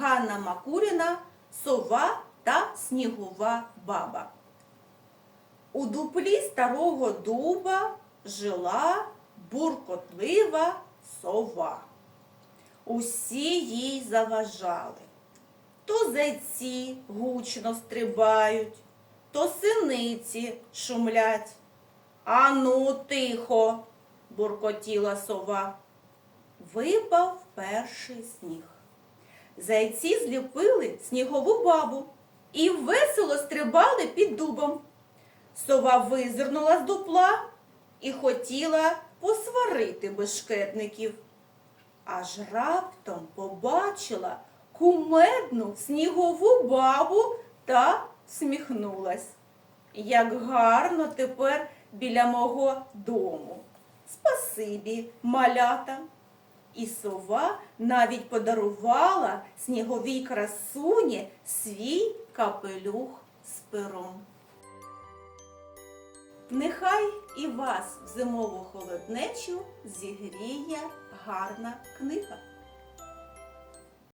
Ганна Макуріна Сова та снігова баба. У дуплі старого дуба жила буркотлива сова. Усі їй заважали. То зайці гучно стрибають, то синиці шумлять. Ану, тихо, буркотіла сова. Випав перший сніг. Зайці зліпили снігову бабу і весело стрибали під дубом. Сова визирнула з дупла і хотіла посварити бешкетників. Аж раптом побачила кумедну снігову бабу та всміхнулась. Як гарно тепер біля мого дому. Спасибі, малята. І сова навіть подарувала сніговій красуні свій капелюх з пером. Нехай і вас в зимову холоднечу зігріє гарна книга.